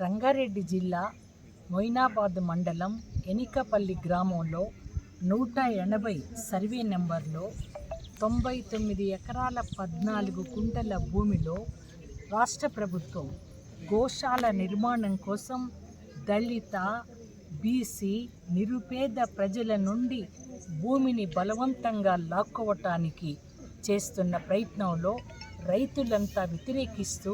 రంగారెడ్డి జిల్లా మొయినాబాద్ మండలం ఎనికపల్లి గ్రామంలో నూట ఎనభై సర్వే నెంబర్లో తొంభై తొమ్మిది ఎకరాల పద్నాలుగు కుంటల భూమిలో రాష్ట్ర ప్రభుత్వం గోశాల నిర్మాణం కోసం దళిత బీసీ నిరుపేద ప్రజల నుండి భూమిని బలవంతంగా లాక్కోవటానికి చేస్తున్న ప్రయత్నంలో రైతులంతా వ్యతిరేకిస్తూ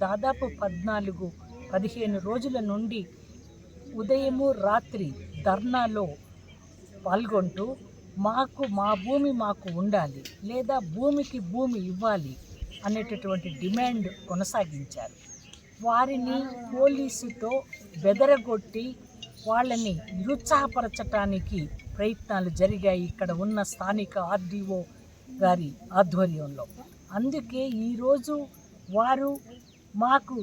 దాదాపు పద్నాలుగు పదిహేను రోజుల నుండి ఉదయము రాత్రి ధర్నాలో పాల్గొంటూ మాకు మా భూమి మాకు ఉండాలి లేదా భూమికి భూమి ఇవ్వాలి అనేటటువంటి డిమాండ్ కొనసాగించారు. వారిని పోలీసుతో బెదరగొట్టి వాళ్ళని నిరుత్సాహపరచటానికి ప్రయత్నాలు జరిగాయి ఇక్కడ ఉన్న స్థానిక ఆర్డీఓ గారి ఆధ్వర్యంలో. అందుకే ఈరోజు వారు మాకు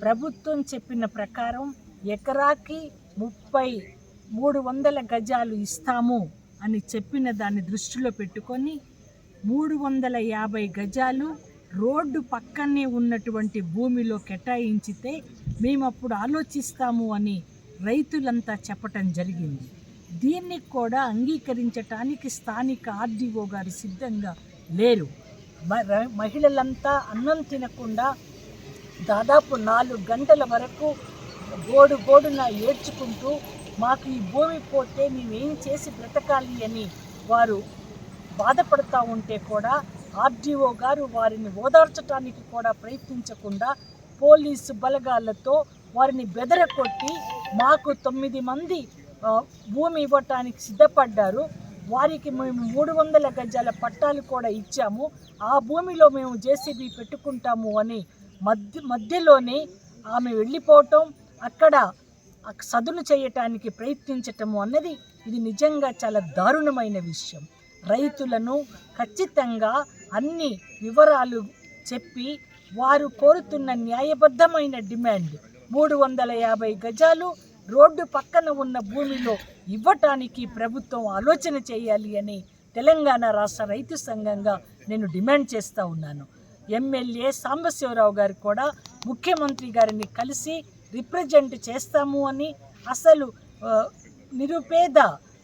ప్రభుత్వం చెప్పిన ప్రకారం ఎకరాకి ముప్పై మూడు వందల గజాలు ఇస్తాము అని చెప్పిన దాన్ని దృష్టిలో పెట్టుకొని మూడు వందల యాభై గజాలు రోడ్డు పక్కనే ఉన్నటువంటి భూమిలో కేటాయించితే మేము అప్పుడు ఆలోచిస్తాము అని రైతులంతా చెప్పటం జరిగింది. దీన్ని కూడా అంగీకరించటానికి స్థానిక ఆర్డీఓ గారు సిద్ధంగా లేరు. మహిళలంతా అన్నం తినకుండా దాదాపు నాలుగు గంటల వరకు గోడు గోడున ఏడ్చుకుంటూ మాకు ఈ భూమి పోతే మేమేం చేసి బ్రతకాలి అని వారు బాధపడతా ఉంటే కూడా ఆర్డీఓ గారు వారిని ఓదార్చడానికి కూడా ప్రయత్నించకుండా పోలీసు బలగాలతో వారిని బెదరకొట్టి మాకు తొమ్మిది మంది భూమి ఇవ్వటానికి సిద్ధపడ్డారు. వారికి మేము మూడు వందల గజాల పట్టాలు కూడా ఇచ్చాము. ఆ భూమిలో మేము జేసీబీ పెట్టుకుంటాము అని మధ్య మధ్యలోనే ఆమె వెళ్ళిపోవటం అక్కడ సదును చేయటానికి ప్రయత్నించటము అన్నది ఇది నిజంగా చాలా దారుణమైన విషయం. రైతులను ఖచ్చితంగా అన్ని వివరాలు చెప్పి వారు కోరుతున్న న్యాయబద్ధమైన డిమాండ్ మూడు వందల యాభై గజాలు రోడ్డు పక్కన ఉన్న భూమిలో ఇవ్వటానికి ప్రభుత్వం ఆలోచన చేయాలి అని తెలంగాణ రాష్ట్ర రైతు సంఘంగా నేను డిమాండ్ చేస్తూ ఉన్నాను. ఎమ్మెల్యే సాంబశివరావు గారు కూడా ముఖ్యమంత్రి గారిని కలిసి రిప్రజెంట్ చేస్తాము అని అసలు నిరుపేద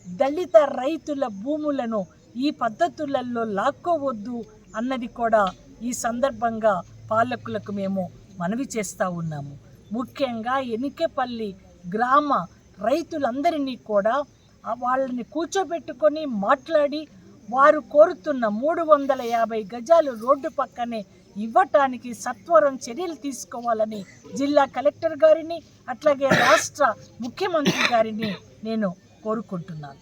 దళిత రైతుల భూములను ఈ పద్ధతులలో లాక్కోవద్దు అన్నది కూడా ఈ సందర్భంగా పాలకులకు మేము మనవి చేస్తూ ఉన్నాము. ముఖ్యంగా ఎనికెపల్లి గ్రామ రైతులందరినీ కూడా వాళ్ళని కూర్చోబెట్టుకొని మాట్లాడి వారు కోరుతున్న మూడు వందల యాభై గజాలు రోడ్డు పక్కనే ఇవ్వటానికి సత్వరం చర్యలు తీసుకోవాలని జిల్లా కలెక్టర్ గారిని అట్లాగే రాష్ట్ర ముఖ్యమంత్రి గారిని నేను కోరుకుంటున్నాను.